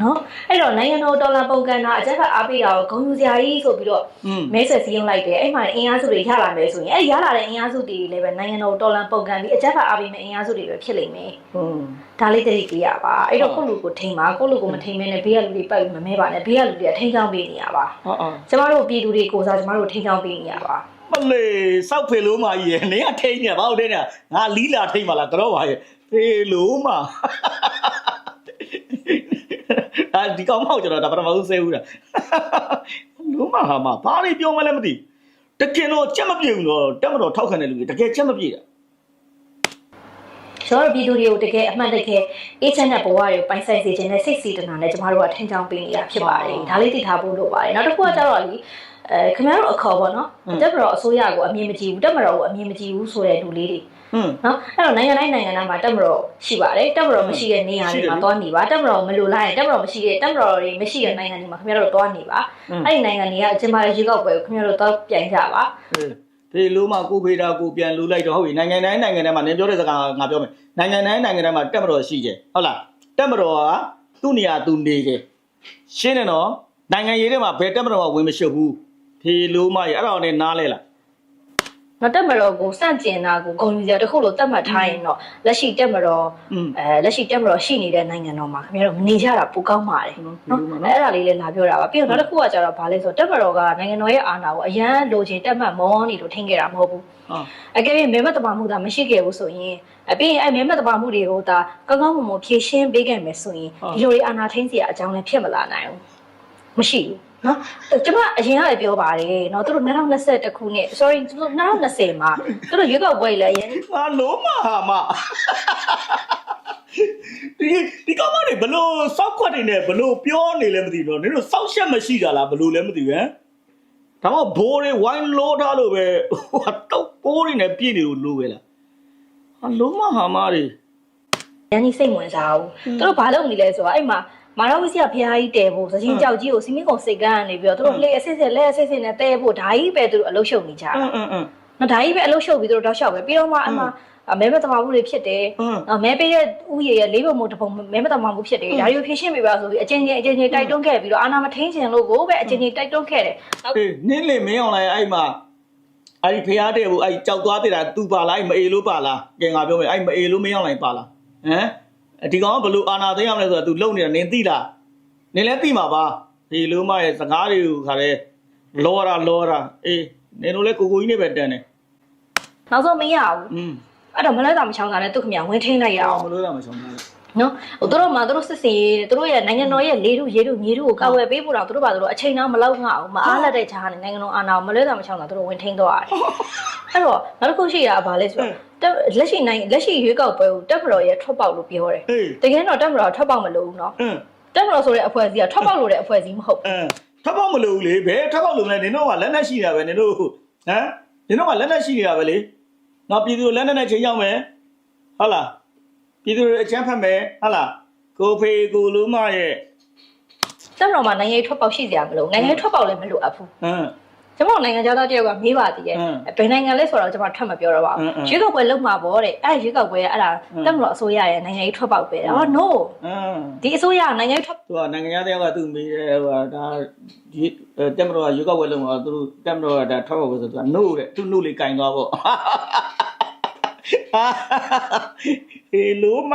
နော်အဲ့တော့နိုင်ငံတော်ဒေါ်လာပုံကန်တာအကြက်ဖက်အားပေးတာကိုဂုံယူစရာကြီးဆိုပြီးတော့อืมမဲဆွယ်စည်းရုံးလိုက်တယ်အဲ့မှာအင်အားစုတွေရလာမယ်ဆိုရင်အဲ့ရလာတဲ့အင်အားစုတွေလည်းပဲနိုင်ငံတော်ဒေါ်လာပုံကန်ပြီးအကြက်ဖက်အားပေးမယ့်အင်အားစုတွေပဲဖြစ်လိမ့်မယ်ဟွန်းဒါလေးတတိကြရပါအဲ့တော့ကိုယ့်လူကိုထိန်းပါကိုယ့်လူကိုမထိန်းမဲနဲ့ဘေးကလူတွေပတ်ပြီးမမဲပါနဲ့ဘေးကလူတွေကထိန်းချောင်းပေးနေရပါအော်အော်ကျမတို့ပြည်သူတွေကိုစားကျမတို့ထိန်းချောင်းပေးနေရပါမလေးစောက်ဖေလို့မကြီးရယ်နေကထိန်းနေဘာလို့ထိန်းနေငါလီလာထိန်းပါလားကတော့ပါရဲ့ဖေလို့မ အာဒီကောင်မောက်ကျွန်တော်ဒါပထမဆုံးဆဲဦးတာလုံးမဟာမဘာလေးပြောမလဲမသိတကယ်တော့ကြက်မပြေဘူးတော့တက်မတော်ထောက်ခံတဲ့လူတွေတကယ်ကြက်မပြေတာကျွန်တော်တို့ပြည်သူတွေကိုတကယ်အမှန်တကယ်အေးချမ်းတဲ့ဘဝတွေကိုပိုင်ဆိုင်စေခြင်းနဲ့စိတ်စီတနာနဲ့ကျမတို့ကထိန်းချောင်းပေးနေတာဖြစ်ပါတယ်ဒါလေးသိထားဖို့လိုပါတယ်နောက်တစ်ခုကကျတော့လေအဲခင်ဗျားတို့အခေါ်ပေါ့နော်တက်မတော်အစိုးရကိုအမြင်မကြည့်ဘူးတက်မတော်ကိုအမြင်မကြည့်ဘူးဆိုတဲ့လူလေးတွေဟွ န်းနော်အဲ့တော့နိုင်ငံတိုင်းနိုင်ငံသားမှာတက်မတော်ရှိပါတယ်တက်မတော်မရှိတဲ့နေရာတွေမှာသွားနေပါတက်မတော်မလိုလားရင်တက်မတော်မရှိတဲ့တက်မတော်တွေမရှိတဲ့နိုင်ငံတွေမှာခင်ဗျားတို့သွားနေပါအဲ့ဒီနိုင်ငံတွေကအကျဉ်းပါတဲ့ရေကောက်ပွဲကိုခင်ဗျားတို့သွားပြိုင်ကြပါဖေလို့မကိုဖေတာကိုပြန်လူလိုက်တော့ဟုတ်ပြီနိုင်ငံတိုင်းနိုင်ငံတိုင်းမှာနင်ပြောတဲ့စကားငါပြောမယ်နိုင်ငံတိုင်းနိုင်ငံတိုင်းမှာတက်မတော်ရှိတယ်ဟုတ်လားတက်မတော်ကသူ့နေရာသူနေတယ်ရှင်းတယ်နော်နိုင်ငံရေးထဲမှာဘယ်တက်မတော်ကဝင်မရှုပ်ဘူးဖေလို့မရအဲ့ဒါနဲ့နားလဲလား နော်တက်မတော်ကိုစန့်ကျင်တာကိုဂုံယူကြတခုလို့တတ်မှတ်ထားရင်တော့လက်ရှိတက်မတော်อืมအဲလက်ရှိတက်မတော်ရှိနေတဲ့နိုင်ငံတော်မှာခင်ဗျားတို့မနေကြတာပိုကောင်းပါတယ်ဟုတ်နော်ပါဘူးအဲ့ဒါလေးလည်းလာပြောတာပါပြီးတော့နောက်တစ်ခုကကျတော့ဗာလဲဆိုတက်မတော်ကနိုင်ငံတော်ရဲ့အာဏာကိုအရန်လိုချင်တက်မှတ်မောနေလို့ထင်ခဲ့တာမဟုတ်ဘူးဟာအကယ်၍မဲမတ်တပါမှုသာမရှိခဲ့ဘူးဆိုရင်အပြင်အဲ့မဲမတ်တပါမှုတွေကိုဒါကောင်းကောင်းမွန်မွန်ဖြည့်ရှင်းပေးခဲ့မယ်ဆိုရင်ဒီလိုတွေအာဏာထိန်းစရာအကြောင်းလည်းဖြစ်မလာနိုင်ဘူးမရှိဘူး နော်ကျမအရင်ကလည်းပြောပါတယ်နော်သူတို့2021ခုနှစ် sorry သူတို့2020မှာသူတို့ရွေးကောက်ပွဲလည်းအရင်ဟာလုံးမဟာမဒီဒီကောင်မတွေဘလို့စောက်ခွက်တွေနဲ့ဘလို့ပြောနေလဲမသိတော့နင်တို့စောက်ရှက်မရှိတာလားဘလို့လဲမသိဘူးဟမ်ဒါမှဘိုးတွေဝိုင်းလို့ထားလို့ပဲဟိုတော့ပိုးတွေနဲ့ပြည့်နေလို့လို့ပဲလားဟာလုံးမဟာမတွေရန်ကြီးစိတ်ဝင်စားဘူးသူတို့ဘာလုပ်နေလဲဆိုတော့အဲ့မှာ မာရဝစီကဖျားကြီးတဲဖို့သချင်းကြောက်ကြီးကိုစီမင်းကုံစိတ်ကန်းကနေပြီးတော့သူတို့လေအစစ်စစ်လက်အစစ်စစ်နဲ့တဲဖို့ဓာကြီးပဲသူတို့အလုပ်ရှုပ်နေကြတာအင်းအင်းအင်းနော်ဒါကြီးပဲအလုပ်ရှုပ်ပြီးသူတို့တောက်လျှောက်ပဲပြီးတော့မှအမှမဲမတမာမှုတွေဖြစ်တယ်အင်းနော်မဲပေးတဲ့ဥယေရဲ့လေးပုံမှုတစ်ပုံမဲမတမာမှုဖြစ်တယ်ဒါတွေကိုဖြည့်ရှင်းပေးပါဆိုပြီးအချင်းချင်းအချင်းချင်းတိုက်တွန်းခဲ့ပြီးတော့အာနာမထိန်ချင်လို့ကိုပဲအချင်းချင်းတိုက်တွန်းခဲ့တယ်နောက်အေးနင်းလေမင်းအောင်လိုက်အဲ့မှာအဲ့ဒီဖျားတဲ့ဘူးအဲ့ကြောက်သွားတဲ့တာသူပါလားအဲ့မအေလို့ပါလားကဲငါပြောမယ်အဲ့မအေလို့မင်းအောင်လိုက်ပါလားဟမ် ဒီကောင်ကဘလို့အာနာသိမ်းအောင်လဲဆိုတာ तू လုံနေတာနင်းသိလားနင်းလည်းသိမှာပါဒီလိုမရဲ့စကားတွေကိုခါလဲလောတာလောတာအေးနင်တို့လည်းကိုကိုကြီးနဲ့ပဲတန်တယ် နောက်ဆုံးမရဘူး อืม အဲ့တော့မလဲတာမချောင်းတာနဲ့သူ့ခမဝင်ထိန်လိုက်ရအောင် မလို့ရမှာရှောင်းတယ် နော်ဟိုသူတို့မှသူတို့စစ်စင်ရေးသူတို့ရဲ့နိုင်ငံတော်ရဲ့လေးထုရေထုမြေထုကိုကာဝယ်ပေးဖို့တော့သူတို့ပါသူတို့အချိန်တော့မလောက်ငါအောင်မအားလက်တဲ့ခြားနဲ့နိုင်ငံတော်အာဏာကိုမလဲတာမချောင်းတာသူတို့ဝင်ထိန်သွားတယ်အဲ့တော့နောက်တစ်ခုရှိတာကဘာလဲဆိုတော့တက်လက်ရှိနိုင်လက်ရှိရွေးကောက်ပွဲကိုတက်မတော်ရဲ့ထွက်ပေါက်လို့ပြောတယ်ဟေးတကယ်တော့တက်မတော်ထွက်ပေါက်မလို့ဘူးနော်အင်းတက်မတော်ဆိုတဲ့အဖွဲ့အစည်းကထွက်ပေါက်လို့တဲ့အဖွဲ့အစည်းမဟုတ်ဘူးအင်းထပ်ပေါက်မလို့လေဘယ်ထပ်ပေါက်လို့မလဲနင်တို့ကလက်နဲ့ရှိနေတာပဲနင်တို့ဟမ်နင်တို့ကလက်နဲ့ရှိနေတာပဲလေနော်ပြည်သူလက်နဲ့နဲ့ချိန်ရောက်မယ်ဟုတ်လား ပြည်သူတွေအချမ်းဖတ်မယ်ဟုတ်လားကိုဖေကိုလူမရဲ့တက်မတော်မှာနိုင်ငံရေးထွက်ပေါက်ရှိစရာမလိုဘူးနိုင်ငံရေးထွက်ပေါက်လည်းမလိုအပ်ဘူးဟမ်ကျွန်တော်နိုင်ငံသားတယောက်ကမေးပါသေးတယ်အင်းဘယ်နိုင်ငံလဲဆိုတော့ကျွန်မထွက်မပြောတော့ပါအင်းအင်းဘူးရွေးကောက်ပွဲလုပ်မှာပေါ့တဲ့အဲ့ရွေးကောက်ပွဲကအဲ့ဒါအင်းတက်မတော်အစိုးရရဲ့နိုင်ငံရေးထွက်ပေါက်ပဲတဲ့ဟော no အင်းဒီအစိုးရကနိုင်ငံရေးထွက်သူကနိုင်ငံသားတယောက်ကသူ့မေးတယ်ဟိုဒါဒီတက်မတော်ကရွေးကောက်ပွဲလုံးတော့သူတက်မတော်ကဒါထောက်ပါပဲဆိုသူက no တဲ့သူ့ no လေးကင်သွားပေါ့ ဟေးလိုမ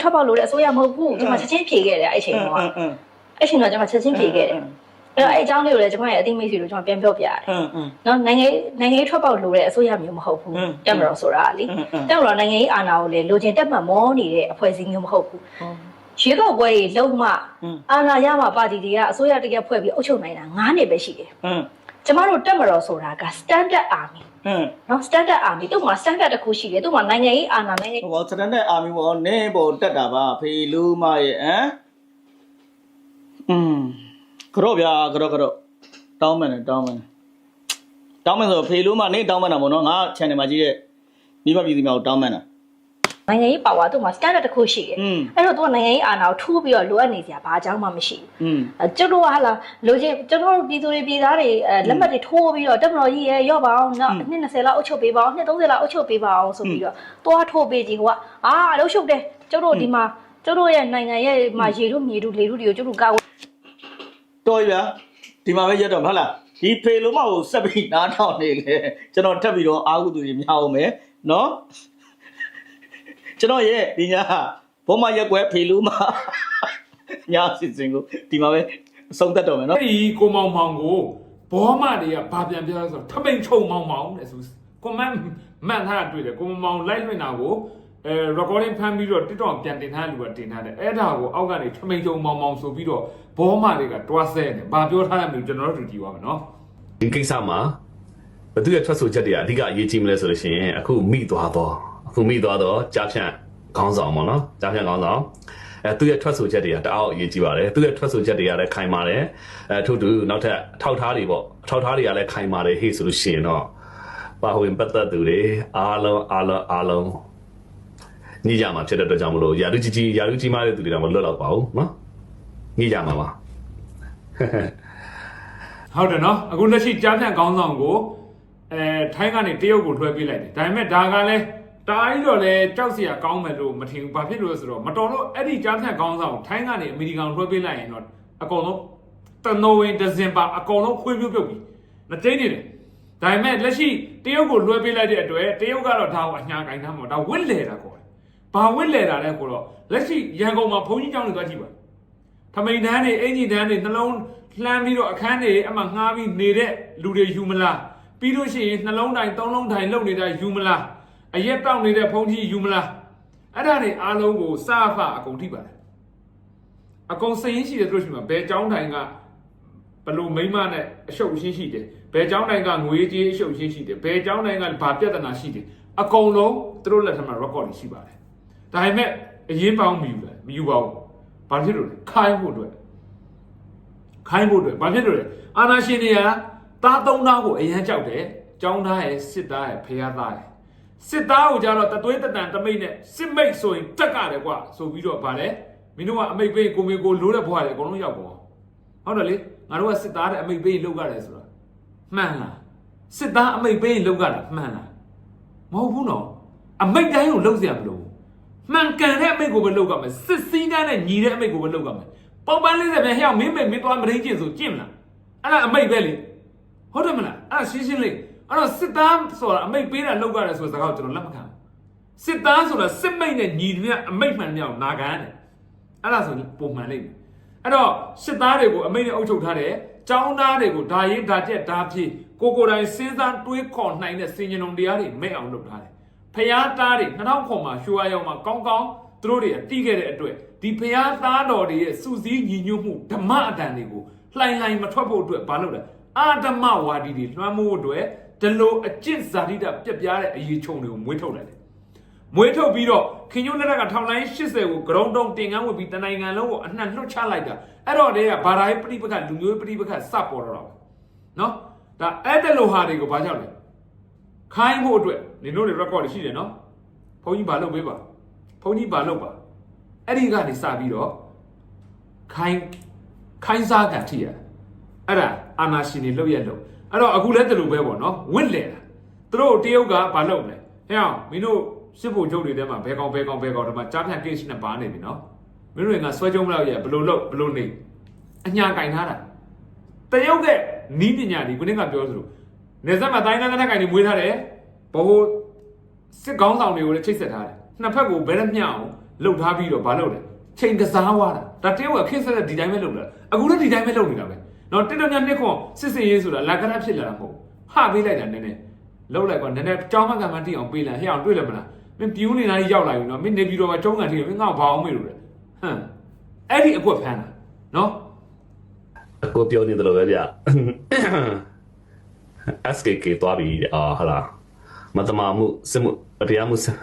ထွက်ပေါက်လို့တဲ့အစိုးရမဟုတ်ဘူးကျွန်မချက်ချင်းဖြေခဲ့တယ်အဲ့အချိန်တော့အင်းအင်းအဲ့ချိန်တော့ကျွန်မချက်ချင်းဖြေခဲ့တယ်အဲ့တော့အဲ့အကြောင်းလေးကိုလည်းကျွန်မရဲ့အသိမိတ်ဆွေတို့ကျွန်မပြန်ပြောပြရတယ်အင်းအင်းနော်နိုင်ငံရေးနိုင်ငံရေးထွက်ပေါက်လို့တဲ့အစိုးရမျိုးမဟုတ်ဘူးအင်းတက်မတော်ဆိုတာကလေအင်းအင်းတက်မတော်နိုင်ငံရေးအာဏာကိုလေလိုချင်တက်မှတ်မောနေတဲ့အဖွဲ့အစည်းမျိုးမဟုတ်ဘူးရွေးကောက်ပွဲကြီးလုံးမအင်းအာဏာရမှာပါတီတွေကအစိုးရတရက်ဖွဲ့ပြီးအုပ်ချုပ်နိုင်တာ9နှစ်ပဲရှိတယ်အင်းကျမတို့တက်မတော်ဆိုတာက standard army အင်းနော် standard army သူ့မှာ standard တစ်ခုရှိတယ်သူ့မှာနိုင်ငံရေးအာဏာနိုင်ငံရေးဟိုစတန်ဒတ်အာမီဘောနင်းပေါ်တက်တာပါဖေလူမရဲ့ဟမ်อืมကြော့ဗျာကြော့ကြော့တောင်းမယ်နဲ့တောင်းမယ်တောင်းမယ်ဆိုဖေလူမနင်းတောင်းမယ်တာပေါ့နော်ငါ channel မှာကြီးတဲ့မိဘပြည်သူများကိုတောင်းမယ်တာ နိုင်ငံရေးပါဝါသူ့မှာ standard တစ်ခုရှိတယ်အဲ့တော့သူကနိုင်ငံရေးအာဏာကိုထိုးပြီးတော့လိုအပ်နေစရာဘာအကြောင်းမှမရှိဘူးကျွန်တော်ကဟာလာလိုချင်ကျွန်တော်ပြည်သူတွေပြည်သားတွေလက်မှတ်တွေထိုးပြီးတော့တက်မတော်ကြီးရဲ့ရော့ပါအောင်နော်နှစ်20လောက်အုပ်ချုပ်ပေးပါအောင်နှစ်30လောက်အုပ်ချုပ်ပေးပါအောင်ဆိုပြီးတော့သွားထိုးပေးကြီးကအာအလုပ်ရှုပ်တယ်ကျွန်တော်ဒီမှာကျွန်တော်ရဲ့နိုင်ငံရဲ့မှာရေတို့မြေတို့လေတို့တွေကိုကျွန်တော်ကောက်တော်ရဒီမှာပဲရက်တော့မဟုတ်လားဒီဖေလိုမကိုစက်ပြီးနားထောင်နေလေကျွန်တော်ထပ်ပြီးတော့အာဟုသူကြီးမြောက်အောင်မယ်နော် ကျွန်တော်ရဲ့ဒီညာဘောမရက်ွယ်ဖေလူမညာစီစဉ်ကိုဒီမှာပဲအဆုံးသတ်တော့မယ်နော်အဲ့ဒီကိုမောင်မောင်ကိုဘောမတွေကဘာပြန်ပြောလဲဆိုတော့ထမိန်ချုံမောင်မောင်တဲ့ဆိုကွန်မန့်မှန်ထားတာတွေ့တယ်ကိုမောင်မောင် live လွှင့်တာကိုအဲ recording ဖမ်းပြီးတော့ TikTok ပြန်တင်ထားတဲ့လူကတင်ထားတယ်အဲ့ဒါကိုအောက်ကနေထမိန်ချုံမောင်မောင်ဆိုပြီးတော့ဘောမတွေကတွားဆဲတယ်ဘာပြောထားရမလဲကျွန်တော်တို့တူကြည့်ပါမယ်နော်ဒီကိစ္စမှာဘသူရဲ့ထွက်ဆိုချက်တွေကအဓိကအရေးကြီးမလဲဆိုလို့ရှိရင်အခုမိသွားတော့ အခုမိသွားတော့ကြားဖြန့်ခေါင်းဆောင်ပေါ့နော်ကြားဖြန့်ခေါင်းဆောင်အဲသူရဲ့ထွက်ဆိုချက်တွေကတအားအရေးကြီးပါတယ်သူရဲ့ထွက်ဆိုချက်တွေကလည်းခိုင်ပါတယ်အဲထို့တူနောက်ထပ်ထောက်ထားတွေပေါ့ထောက်ထားတွေကလည်းခိုင်ပါတယ်ဟေ့ဆိုလို့ရှိရင်တော့ပါဝင်ပတ်သက်သူတွေအားလုံးအားလုံးအားလုံးညကြမှာဖြစ်တဲ့အတွက်ကြောင့်မလို့ယာရုကြီးကြီးယာရုကြီးမားတဲ့သူတွေတော့မလွတ်တော့ပါဘူးနော်ညကြမှာပါဟုတ်တယ်နော်အခုလက်ရှိကြားဖြန့်ကောင်းဆောင်ကိုအဲထိုင်းကနေတရုတ်ကိုလွှဲပေးလိုက်တယ်ဒါပေမဲ့ဒါကလည်း တားကြီးတော့လည်းကြောက်စရာကောင်းမယ်လို့မထင်ဘူးဘာဖြစ်လို့လဲဆိုတော့မတော်လို့အဲ့ဒီကြားဖြန့်ကောင်းဆောင်ကိုထိုင်းကနေအမေရိကန်ကိုလွှဲပေးလိုက်ရင်တော့အကုန်လုံးတနိုဝင်ဒဇင်ဘာအကုန်လုံးခွေးပြုတ်ပြုတ်ပြီမကျင်းနေတယ်ဒါပေမဲ့လက်ရှိတရုတ်ကိုလွှဲပေးလိုက်တဲ့အတွက်တရုတ်ကတော့ဒါကိုအညာကင်ထားမှာဒါဝစ်လေတာခေါ်တယ်ဘာဝစ်လေတာလဲကိုတော့လက်ရှိရန်ကုန်မှာဘုန်းကြီးကျောင်းတွေသွားကြည့်ပါထမိန်တန်းတွေအင်ဂျီတန်းတွေနှလုံးလှမ်းပြီးတော့အခန်းတွေအမှငှားပြီးနေတဲ့လူတွေယူမလားပြီးလို့ရှိရင်နှလုံးတိုင်းသုံးလုံးတိုင်းလုံနေတဲ့ယူမလား အရက်တောက်နေတဲ့ဘုန်းကြီးယူမလားအဲ့ဒါတွေအားလုံးကိုစာဖအကုန်ထိပါတယ်အကုန်စရင်ရှိတယ်တို့ရှိမှာဘယ်ကျောင်းတိုင်းက ဘလို့မိမနဲ့အရှုပ်ရှင်းရှိတယ်ဘယ်เจ้าတိုင်းကငွေကြေးအရှုပ်ရှင်းရှိတယ်ဘယ်เจ้าတိုင်းကဘာပြဿနာရှိတယ်အကုန်လုံးသူတို့လက်ထက်မှာ record တွေရှိပါတယ်ဒါပေမဲ့အရင်ပေါင်းမယူဘူးမယူပါဘူးဘာဖြစ်လို့လဲခိုင်းဖို့အတွက်ခိုင်းဖို့အတွက်ဘာဖြစ်လို့လဲအာနာရှင်တွေကသားသုံးသားကိုအရန်ကြောက်တယ်เจ้าသားရဲ့စစ်သားရဲ့ဖះသားရဲ့ စစ်သားကိုကြတော့တသွေးတတန်တမိတ်နဲ့စစ်မိတ်ဆိုရင်တက်ရတယ်ကွာဆိုပြီးတော့ဗာလဲမင်းတို့ကအမိတ်ပေးကိုမေကိုလိုးတဲ့ဘွားတွေအကုန်လုံးရောက်ကုန်ဟုတ်တယ်လေငါတို့ကစစ်သားတဲ့အမိတ်ပေးရင်လောက်ရတယ်ဆိုတာမှန်လားစစ်သားအမိတ်ပေးရင်လောက်ရတာမှန်လားမဟုတ်ဘူးနော်အမိတ်တိုင်းကိုလောက်เสียမလို့မှန်ကန်တဲ့အမိတ်ကိုပဲလောက်ရမယ်စစ်စည်းတန်းနဲ့ညီတဲ့အမိတ်ကိုပဲလောက်ရမယ်ပေါက်ပန်းလေးတဲ့ပြန်ဟဲ့မင်းမေမင်းသွားမရင်းကျင်ဆိုကျင့်မလားအဲ့ဒါအမိတ်ပဲလေဟုတ်တယ်မလားအဲ့ဒါရှင်းရှင်းလေး အဲ့တော့စစ်သားဆိုတာအမိတ်ပေးတာလောက်ရတယ်ဆိုတဲ့စကားကိုကျွန်တော်လက်မခံဘူးစစ်သားဆိုတာစစ်မိတ်နဲ့ညီတဲ့အမိတ်မှန်မြောက်နာခံရတယ်အဲ့ဒါဆိုရင်ပုံမှန်လိမ့်မယ်အဲ့တော့စစ်သားတွေကိုအမိန့်နဲ့အုပ်ချုပ်ထားတယ်။ចောင်းသားတွေကိုဒါရေးဒါကျက်ဒါဖြည့်ကိုကိုယ်တိုင်စဉ်းစားတွေးခေါ်နိုင်တဲ့စင်ញံုံတရားတွေမဲ့အောင်လုပ်ထားတယ်။ဖျားသားတွေ2000ခွန်မှာရွှေဝါရောင်မှာကောင်းကောင်းသူတို့တွေအတိခဲ့တဲ့အတွက်ဒီဖျားသားတော်တွေရဲ့စူးစီးညီညွတ်မှုဓမ္မအတန်တွေကိုလှိုင်လှိုင်မထွက်ဖို့အတွက်ဘာလုပ်လဲအာဓမ္မဝါဒီတွေလွှမ်းမိုးဖို့အတွက် ဒီလိုအကျင့်ဇာတိတပြက်ပြားတဲ့အရေးချုံတွေကိုမွေးထုတ်လိုက်တယ်မွေးထုတ်ပြီးတော့ခင်ညွန်းလက်ကထောင်လိုင်း80ကိုဂရုံတုံးတင်ကန်းဝတ်ပြီးတနိုင်ငံလုံးကိုအနှံ့လွှတ်ချလိုက်တာအဲ့တော့တည်းကဘာသာရေးပဋိပက္ခလူမျိုးရေးပဋိပက္ခစပေါ်တော့တာပဲနော်ဒါအဲ့တဲ့လိုဟာတွေကိုဘာကြောင့်လဲခိုင်းဖို့အတွက်နေတို့တွေ record တွေရှိတယ်နော်ဘုန်းကြီးဘာလုပ်ပေးပါဘုန်းကြီးဘာလုပ်ပါအဲ့ဒီကနေစပြီးတော့ခိုင်းခိုင်းစားကန်ထိရအဲ့ဒါအာနာရှင်တွေလုပ်ရလို့ အဲ့တော့အခုလဲတလူပဲပေါ့နော်ဝင့်လေတာသူတို့တရုတ်ကဘာလုပ်လဲဟဲ့အောင်မင်းတို့စစ်ဖို့ချုပ်တွေထဲမှာဘဲကောင်ဘဲကောင်ဘဲကောင်ဒီမှာကြားဖြတ် case နဲ့ပါနေပြီနော်မင်းတို့ကဆွဲကြုံမလို့ရဘလို့လို့ဘလို့နေအညာကင်ထားတာတရုတ်ကနီးပညာဒီခုနကပြောသလိုနေဆက်မှာတိုင်းသားသားကင်တွေမွေးထားတယ်ဘိုးစစ်ကောင်းဆောင်တွေကိုလည်းချိတ်ဆက်ထားတယ်နှစ်ဖက်ကိုဘဲနဲ့မျှအောင်လှုပ်ထားပြီးတော့ဘာလုပ်လဲချိန်ကစားွားတာဒါတရုတ်ကခင်းဆက်တဲ့ဒီတိုင်းပဲလုပ်တာအခုလည်းဒီတိုင်းပဲလုပ်နေတာပဲ နော်တစ်တော်ညနှစ်ခွန်စစ်စင်ရေးဆိုတာလာကရဖြစ်လာတာမဟုတ်ဟာပေးလိုက်တာနည်းနည်းလောက်လိုက်ကွာနည်းနည်းကြောင်းမကမှတိအောင်ပေးလိုက်ဟဲ့အောင်တွေ့လည်းမလားမင်းပြူးနေတာကြီးရောက်လာပြီနော်မင်းနေပြီးတော့မှကျုံးကန်ထိမင်းငါ့ဘာအောင်မေးလို့လဲဟမ်အဲ့ဒီအကွက်ဖမ်းတာနော်အကိုပြောနေတယ်လို့ပဲဗျ SKK သွားပြီအာဟာလာမတမာမှုစစ်မှုတရားမှုစစ်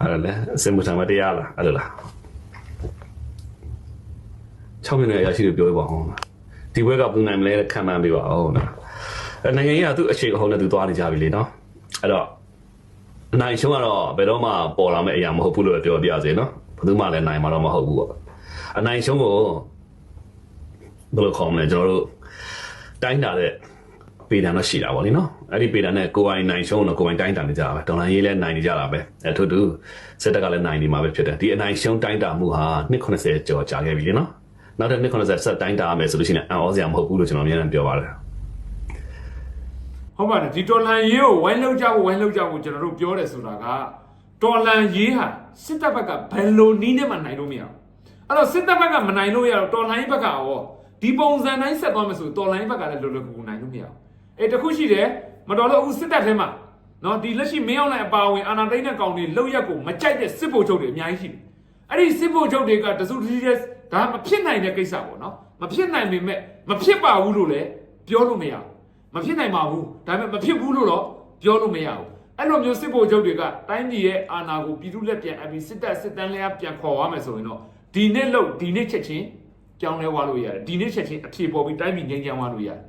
အဲ့ဒါလေစစ်မှုထမ်းမတရားလားအဲ့လိုလား 6မိနစ်အရာရှိတွေပြောပြပါအောင်လားဒီဘက်ကဘူးနိုင်မလဲခံမှန်းပေးပါအောင်လားအဲ့နိုင်ငံကြီးကသူ့အခြေအဟုန်နဲ့သူသွားနေကြပြီလေနော်အဲ့တော့နိုင်ရှုံးကတော့ဘယ်တော့မှပေါ်လာမယ့်အရာမဟုတ်ဘူးလို့ပဲပြောပြစေနော်ဘယ်သူမှလည်းနိုင်မှာတော့မဟုတ်ဘူးပေါ့အနိုင်ရှုံးကိုဘယ်လိုခေါ်မလဲကျွန်တော်တို့တိုင်းတာတဲ့ပေတံတော့ရှိတာပေါ့လေနော်အဲ့ဒီပေတံနဲ့ကိုယ်ပိုင်နိုင်ရှုံးတော့ကိုယ်ပိုင်တိုင်းတာနေကြတာပဲဒေါ်လာရေးလဲနိုင်နေကြတာပဲအဲ့ထို့တူစစ်တပ်ကလည်းနိုင်နေမှာပဲဖြစ်တယ်ဒီအနိုင်ရှုံးတိုင်းတာမှုဟာ290ကျော်ကြာခဲ့ပြီလေနော် နောက်ထပ်290ဆက်တိုင်းတာရမယ်ဆိုလို့ရှိရင်အံ့ဩစရာမဟုတ်ဘူးလို့ကျွန်တော်အများနဲ့ပြောပါတယ်ဟုတ်ပါတယ်ဒီတော်လန်ရေးကိုဝိုင်းလောက်ကြဖို့ဝိုင်းလောက်ကြဖို့ကျွန်တော်တို့ပြောတယ်ဆိုတာကတော်လန်ရေးဟာစစ်တပ်ဘက်ကဘယ်လိုနီးနဲ့မှနိုင်လို့မရဘူးအဲ့တော့စစ်တပ်ဘက်ကမနိုင်လို့ရတော့တော်လန်ရေးဘက်ကရောဒီပုံစံတိုင်းဆက်သွားမယ်ဆိုတော်လန်ရေးဘက်ကလည်းလွယ်လွယ်ကူကူနိုင်လို့မရဘူးအဲတခုရှိတယ်မတော်လို့အခုစစ်တပ်ထဲမှာနော်ဒီလက်ရှိမင်းအောင်လိုက်အပါဝင်အာနာသိန်းတဲ့ကောင်တွေလောက်ရက်ကိုမကြိုက်တဲ့စစ်ဗိုလ်ချုပ်တွေအများကြီးရှိတယ်အဲ့ဒီစစ်ဗိုလ်ချုပ်တွေကတစုတစည်းတဲ့ ဒါမဖြစ်နိုင်တဲ့ကိစ္စပေါ့နော်မဖြစ်နိုင်ပေမဲ့မဖြစ်ပါဘူးလို့လည်းပြောလို့မရဘူးမဖြစ်နိုင်ပါဘူးဒါပေမဲ့မဖြစ်ဘူးလို့တော့ပြောလို့မရဘူးအဲ့လိုမျိုးစစ်ဗိုလ်ချုပ်တွေကတိုင်းပြည်ရဲ့အာဏာကိုပြည်သူလက်ပြန်အပြီးစစ်တပ်စစ်တမ်းလည်းပြန်ခေါ်ရမယ်ဆိုရင်တော့ဒီနေ့လို့ဒီနေ့ချက်ချင်းကြောင်းလဲသွားလို့ရတယ်ဒီနေ့ချက်ချင်းအဖြေပေါ်ပြီးတိုင်းပြည်ငြိမ်းချမ်းသွားလို့ရတယ်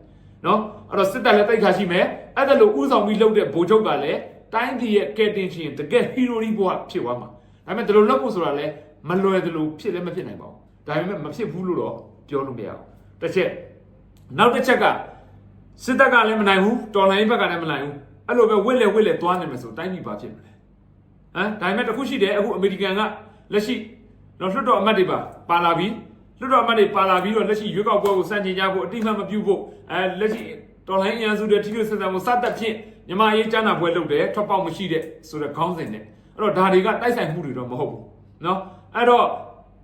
နော်အဲ့တော့စစ်တပ်လည်းတိုက်ခါရှိမယ်အဲ့ဒါလို့ဥဆောင်ပြီးလုပ်တဲ့ဗိုလ်ချုပ်ကလည်းတိုင်းပြည်ရဲ့ကဲတင်ချင်းတကယ်ဟီရိုကြီးဘဝဖြစ်သွားမှာဒါပေမဲ့ဒီလိုလုပ်ဖို့ဆိုတာလည်းမလွယ်သလိုဖြစ်လည်းမဖြစ်နိုင်ပါဘူး ဒါပေမဲ့မဖြစ်ဘူးလို့တော့ပြောလို့မရဘူးတစ်ချက်နောက်တစ်ချက်က စစ်တပ်ကလည်းမနိုင်ဘူးတော်လိုင်းဘက်ကလည်းမနိုင်ဘူးအဲ့လိုပဲဝစ်လေဝစ်လေသွားနေမယ်ဆိုတိုင်းပြည်ဘာဖြစ်မလဲဟမ်ဒါပေမဲ့တစ်ခုရှိတယ်အခုအမေရိကန်ကလက်ရှိတော့လွှတ်တော်အမတ်တွေပါပါလာပြီး လွတ်တော်အမတ်တွေပါလာပြီးတော့လက်ရှိရွေးကောက်ပွဲကိုစန့်ကျင်ကြဖို့အတိအမှတ်မပြုဖို့အဲလက်ရှိတော်လိုင်းအင်အားစုတွေထိတွေ့ဆက်ဆံမှုစသက်ဖြင့်မြန်မာရေးကျမ်းနာပွဲလုပ်တယ်ထွက်ပေါက်မရှိတဲ့ဆိုတဲ့ခေါင်းစဉ်နဲ့အဲ့တော့ဒါတွေကတိုက်ဆိုင်မှုတွေတော့မဟုတ်ဘူးเนาะအဲ့တော့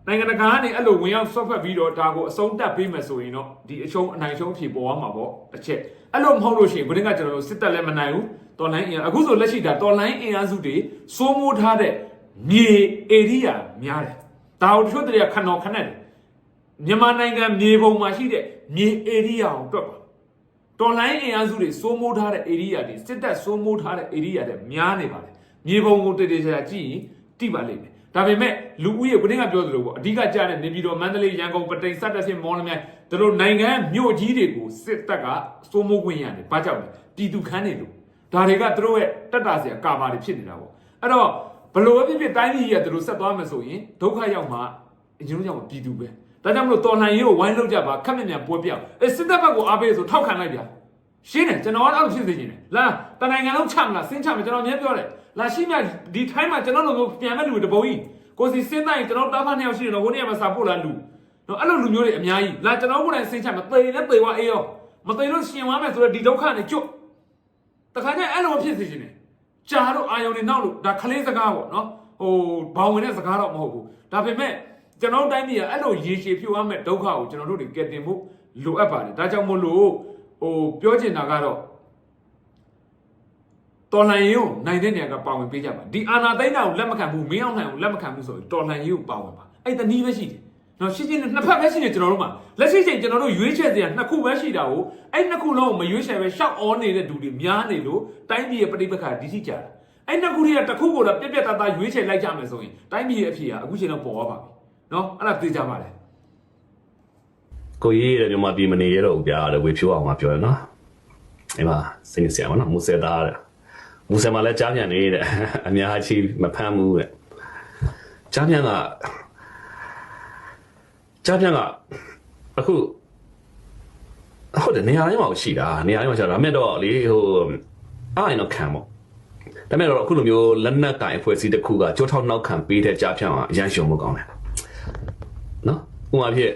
နိုင်ငံတကာကနေအဲ့လိုဝင်ရောက်ဆွတ်ဖက်ပြီးတော့ဒါကိုအဆုံးတက်ပေးမယ်ဆိုရင်တော့ဒီအရှုံးအနိုင်ရှုံးဖြေပေါ်သွားမှာပေါ့တစ်ချက်အဲ့လိုမဟုတ်လို့ရှိရင်ဘယ်ကကျွန်တော်တို့စစ်တပ်လည်းမနိုင်ဘူးတော်လိုင်းအင်အားအခုဆိုလက်ရှိဒါတော်လိုင်းအင်အားစုတွေစိုးမိုးထားတဲ့မြေဧရိယာများတယ်ဒါကိုတချို့တည်းကခဏော်ခဏက်တယ်မြန်မာနိုင်ငံမြေပုံမှာရှိတဲ့မြေဧရိယာကိုတွက်ပါတော်လိုင်းအင်အားစုတွေစိုးမိုးထားတဲ့ဧရိယာတွေစစ်တပ်စိုးမိုးထားတဲ့ဧရိယာတွေများနေပါတယ်မြေပုံကိုတည်တည်ချာချာကြည့်ရင်တိပါလိမ့်မယ် ဒါပေမဲ့လူဦးရေကိုတင်းကပြောသလိုပေါ့အဓိကကြားတဲ့နေပြည်တော်မန္တလေးရန်ကုန်ပတိန်စတဲ့ဖြစ်မော်လမြိုင်တို့လိုနိုင်ငံမြို့ကြီးတွေကိုစစ်တပ်ကစိုးမိုးခွင့်ရတယ်ဘာကြောင့်လဲပြည်သူခန်းနေလို့ဒါတွေကသူတို့ရဲ့တက်တာစရာကာဘာတွေဖြစ်နေတာပေါ့အဲ့တော့ဘလို့ပဲဖြစ်ဖြစ်တိုင်းပြည်ကြီးကသူတို့ဆက်သွားမယ်ဆိုရင်ဒုက္ခရောက်မှာအရင်တို့ကြောင့်ပြည်သူပဲဒါကြောင့်မလို့တော်လှန်ရေးကိုဝိုင်းလုပ်ကြပါခက်မြက်မြက်ပွဲပြောက်အဲစစ်တပ်ဘက်ကိုအားပေးဆိုထောက်ခံလိုက်ဗျာရှင်းတယ်ကျွန်တော်ကအဲ့လိုဖြစ်စေချင်တယ်လာတနိုင်ငံလုံးချမလားစင်းချမယ်ကျွန်တော်အမြဲပြောတယ် လာရှိမြဒီထိုင်းမှာကျွန်တော်တို့ကိုပြန်မဲ့လူတွေတပုံကြီးကိုစီစင်းတိုင်းကျွန်တော်တားဖားနှစ်ယောက်ရှိတယ်တော့ဟိုနေ့ကမှစာပို့လာလူနော်အဲ့လိုလူမျိုးတွေအများကြီးလာကျွန်တော်ကိုယ်တိုင်စင်းချမယ်သေလည်းသေသွားအေးရောမသေလို့ရှင်သွားမယ်ဆိုတော့ဒီဒုက္ခနဲ့ကျွတ်တခါကျအဲ့လိုဖြစ်စေချင်တယ်ကြာတော့အာယုံနေနောက်လို့ဒါခလေးစကားပေါ့နော်ဟိုဘောင်ဝင်တဲ့စကားတော့မဟုတ်ဘူးဒါပေမဲ့ကျွန်တော်တို့တိုင်းပြည်ကအဲ့လိုရေရှည်ဖြိုးရမယ့်ဒုက္ခကိုကျွန်တော်တို့တွေကယ်တင်ဖို့လိုအပ်ပါတယ်ဒါကြောင့်မို့လို့ဟိုပြောချင်တာကတော့ တော်လှန်ရေးကိုနိုင်တဲ့နေရာကပါဝင်ပေးကြပါဒီအာနာသိန်းတာကိုလက်မခံဘူးမင်းအောင်လှန်ကိုလက်မခံဘူးဆိုရင်တော်လှန်ရေးကိုပါဝင်ပါအဲ့တနည်းပဲရှိတယ်နော်ရှင်းရှင်းနဲ့နှစ်ဖက်ပဲရှိနေကျွန်တော်တို့မှာလက်ရှိချိန်ကျွန်တော်တို့ရွေးချယ်စရာနှစ်ခုပဲရှိတာကိုအဲ့နှစ်ခုလုံးကိုမရွေးချယ်ပဲရှောက်အောနေတဲ့လူတွေများနေလို့တိုင်းပြည်ရဲ့ပဋိပက္ခဒီထိကြတာအဲ့နှစ်ခုတွေကတစ်ခုကိုတော့ပြက်ပြက်သားသားရွေးချယ်လိုက်ကြမယ်ဆိုရင်တိုင်းပြည်ရဲ့အဖြစ်ဟာအခုချိန်တော့ပေါ်သွားပါပြီနော်အဲ့ဒါသိကြပါလေကိုရေးတဲ့မြန်မာပြည်မနေရတော့ဘူးဗျာတဲ့ဝေဖြိုးအောင်ကပြောရနော်အိမ်မှာစိတ်ဆရာမနော်မူဆယ်သားတဲ့ မူဆယ်မှာလည်းကြားပြန်နေတဲ့အများကြီးမဖမ်းဘူးတဲ့ကြားပြန်ကကြားပြန်ကအခုဟုတ်တယ်နေရာတိုင်းမှာရှိတာနေရာတိုင်းမှာရှိတာဒါပေမဲ့တော့လေဟိုအားရင်တော့ခံပေါ့ဒါပေမဲ့တော့အခုလိုမျိုးလက်နက်ကင်အဖွဲ့အစည်းတစ်ခုကကြိုးထောက်နောက်ခံပေးတဲ့ကြားပြန်ကအရန်ရှုံမကောင်းတယ်နော်ဥပမာဖြစ်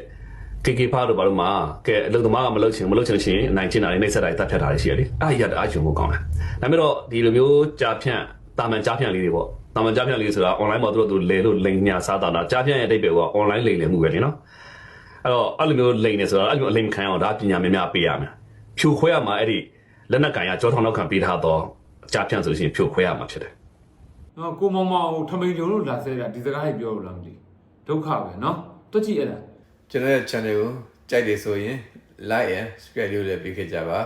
ကေကေဖားတို့ဘာလို့မှာကဲအလုပ်သမားကမလုပ်ချင်မလုပ်ချင်လို့ရှိရင်အနိုင်ကျင့်တာတွေနှိပ်စက်တာတွေတတ်ဖြတ်တာတွေရှိရလေအဲ့ရတာအကျုံမကောင်းတယ်ဒါပေမဲ့တော့ဒီလိုမျိုးကြားဖြန့်တာမန်ကြားဖြန့်လေးတွေပေါ့တာမန်ကြားဖြန့်လေးဆိုတာ online မှာသူတို့သူလဲလို့လိန်ညာစားတာတာကြားဖြန့်ရဲ့အတိတ်ပဲက online လိန်လည်မှုပဲလေနော်အဲ့တော့အဲ့လိုမျိုးလိန်နေဆိုတာအဲ့လိုမျိုးအလိန်မခံအောင်ဒါပညာများများပေးရမယ်ဖြိုခွဲရမှာအဲ့ဒီလက်နက်ကင်ရကြောထောင်နောက်ခံပေးထားတော့ကြားဖြန့်ဆိုရှင်ဖြိုခွဲရမှာဖြစ်တယ်နော်ကိုမောင်မောင်ဟိုထမိန်ကျုံလို့လာဆဲတာဒီစကားကြီးပြောလို့လားမသိဒုက္ခပဲနော်တွက်ကြည့်အဲ့ဒါ ကျွန်တော်ရဲ့ channel ကိုကြိုက်တယ်ဆိုရင် like and subscribe လုပ်လည်းပေးခဲ့ကြပါ